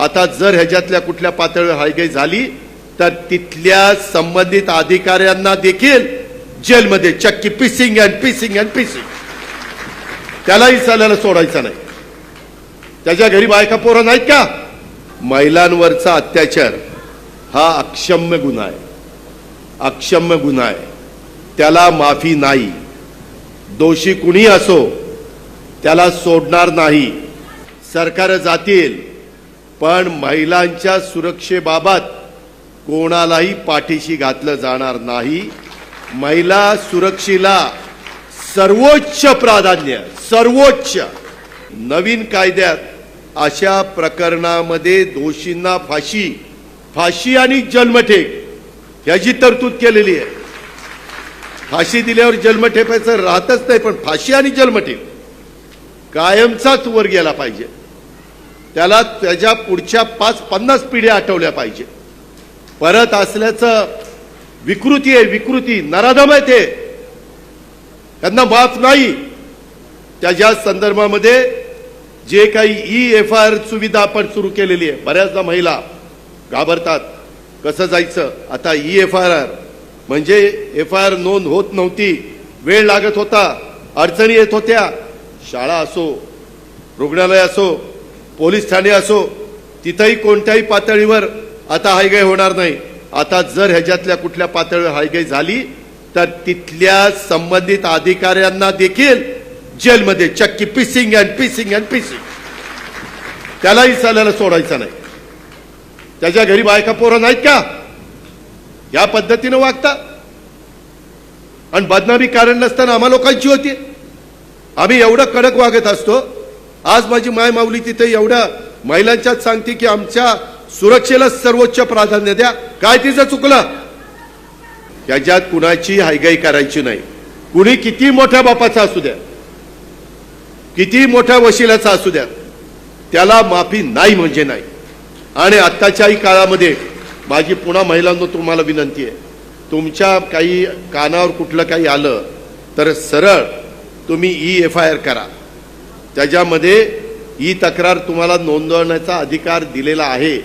आता जर ह्याच्यातल्या कुठल्या पातळीवर हायगाई झाली तर तिथल्या संबंधित अधिकाऱ्यांना देखील जेलमध्ये चक्की पिसिंग अँड पिसिंग अँड पिसिंग. त्यालाही चालायला सोडायचं नाही. त्याच्या घरी बायका पोरं नाहीत का? महिलांवरचा अत्याचार हा अक्षम्य गुन्हा आहे. अक्षम्य गुन्हा आहे. त्याला माफी नाही. दोषी कुणी असो त्याला सोडणार नाही. सरकार जातील. पण महिलांच्या सुरक्षेबाबत कोणालाही पाठीशी घातलं जाणार नाही. महिला सुरक्षेला सर्वोच्च प्राधान्य सर्वोच्च. नवीन कायद्यात अशा प्रकरणामध्ये दोषींना फाशी फाशी आणि जन्मठेप ह्याची तरतूद केलेली आहे. फाशी दिल्यावर जन्मठेपायचं राहतच नाही पण फाशी आणि जन्मठेप कायमचाच वर गेला पाहिजे. त्याला त्याच्या पुढच्या पाच पन्नास पिढ्या आठवल्या पाहिजे. परत असल्याचं विकृती आहे विकृती नराधम आहे ते. त्यांना माफ नाही. त्याच्या संदर्भामध्ये जे काही ई एफ आय आर सुविधा आपण सुरू केलेली आहे बऱ्याचदा महिला घाबरतात. कसं जायचं? आता ई एफ आय आर म्हणजे एफ आय आर नोंद होत नव्हती. वेळ लागत होता अडचणी येत होत्या. शाळा असो रुग्णालय असो पोलीस ठाणे असो तिथंही कोणत्याही पातळीवर आता हायगाई होणार नाही. आता जर ह्याच्यातल्या कुठल्या पातळीवर हायगाई झाली तर तिथल्या संबंधित अधिकाऱ्यांना देखील जेलमध्ये चक्की पिसिंग अँड पिसिंग अँड पिसिंग. त्यालाही चालायला सोडायचं नाही. त्याच्या घरी बायका पोरं नाहीत का? या पद्धतीनं वागता. आणि बदनामी कारण नसताना आम्हा लोकांची होती. आम्ही एवढं कडक वागत असतो आज माझी माय माऊली तिथे एवढ्या महिलांच्याच सांगते की आमच्या सुरक्षेला सर्वोच्च प्राधान्य द्या. काय तिचं चुकलं? त्याच्यात कुणाची हायगाई करायची नाही. कुणी किती मोठ्या बापाचा असू द्या किती मोठ्या वशिलाचा असू द्या त्याला माफी नाही म्हणजे नाही. आणि आत्ताच्याही काळामध्ये माझी पुन्हा महिलांना तुम्हाला विनंती आहे. तुमच्या काही कानावर कुठलं काही आलं तर सरळ तुम्ही ई एफ आय आर करा. त्याच्यामध्ये ही तक्रार तुम्हाला नोंदवण्याचा अधिकार दिलेला आहे.